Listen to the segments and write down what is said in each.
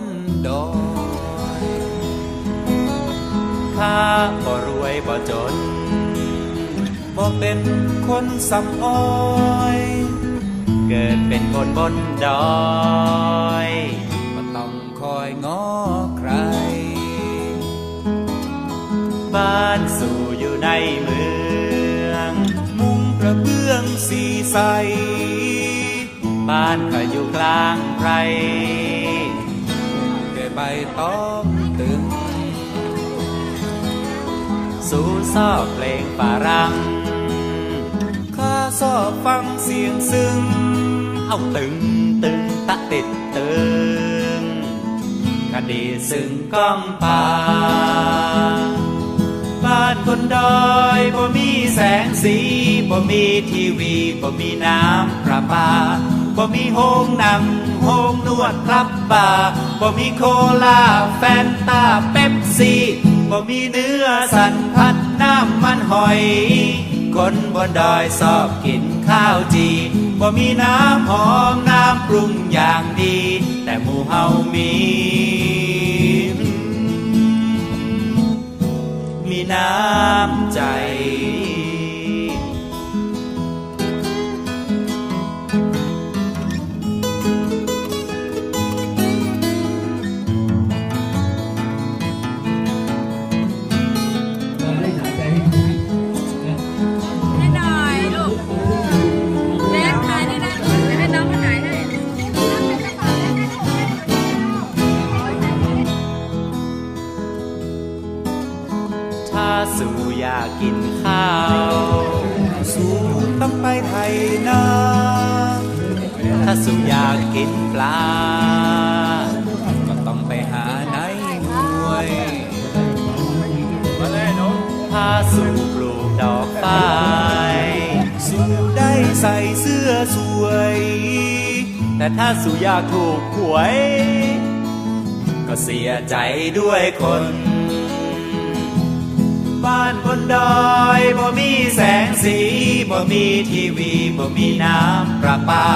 นดอยข้าบ่รวยบ่จนบ่เป็นคนสำอ้อย เกิดเป็นคนบนดอยบ่ต้องคอยง้อใคร บ้านสู่อยู่ในเมือง มุงกระเบื้องสีใสบ้านก็อยู่กลางไพร ใบตองตึง สู่ซอกเพลงฝรั่งข้าชอบฟังเสียงซึ้ง เอาตึงตึงตะติดตึงคดีซึ่งก้องป่า บ้านคนดอยบ่มีแสงสีบ่มีทีวีบ่มีน้ำประปา บ่มีโฮงหนังโฮงนวดครับบาร์บ่มีโคลาแฟนตาเป๊ปซี่บ่มีเนื้อสันพัดน้ำมันหอย คนบนดอยชอบกินข้าวจีบ่มีน้ำหอมน้ำปรุงอย่างดี แต่หมู่เฮามี มีน้ำใจ ถ้าสู่อยากกินข้าว สู่ต้องไปไทยนาถ้าสู่อยากกินปลา ก็ต้องไปหาในห้วยถ้าสู่ปลูกดอกฝ้ายสู่ได้ใส่เสื้อสวย แต่ถ้าสู่อยากถูกหวย ก็เสียใจด้วยคน บ้านบนดอยบ่มีแสงสีบ่มีทีวีบ่มีน้ำประปา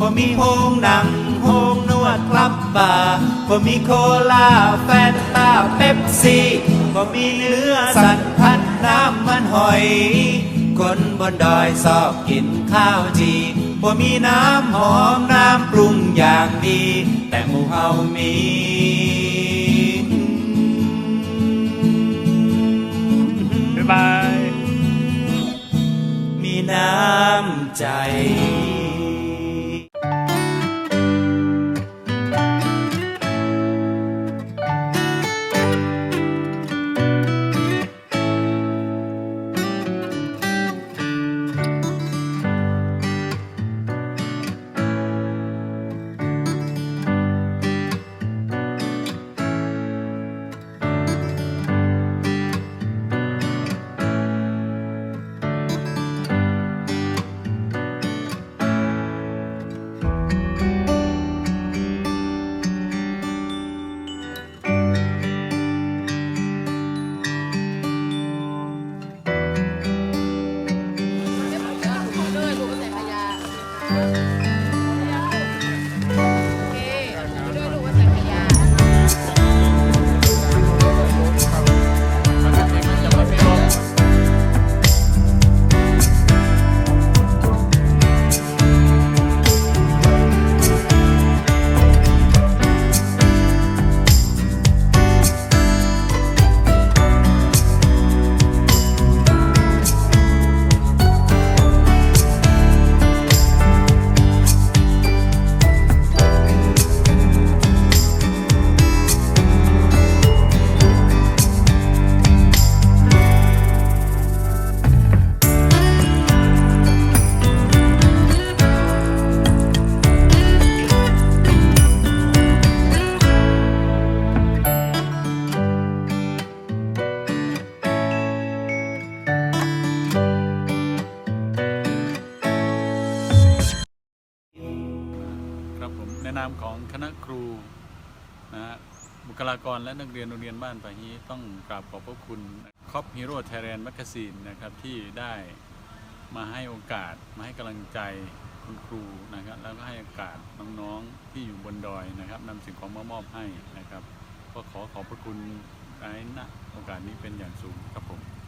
บ่มีโฮงหนังโฮงนวดคลับบาร์บ่มีโคลาแฟนตาเป๊ปซี่บ่มีเนื้อสันพันน้ำมันหอย คนบนดอยชอบกินข้าวจีบ่มีน้ำหอมน้ำปรุงอย่างดี แต่หมู่เฮามี ไป มีน้ำใจ คลากรและนักเรียนโรงเรียนบ้านป่าฮีต้องกราบขอบพระคุณคอปฮีโร่ไทยแลนด์แมกซีนนะครับที่ได้มาให้โอกาสมาให้กำลังใจคุณครูนะครับแล้วก็ให้โอกาสน้องๆที่อยู่บนดอยนะครับนำสิ่งของมามอบให้นะครับ ก็ขอขอบพระคุณในณโอกาสนี้เป็นอย่างสูงครับผม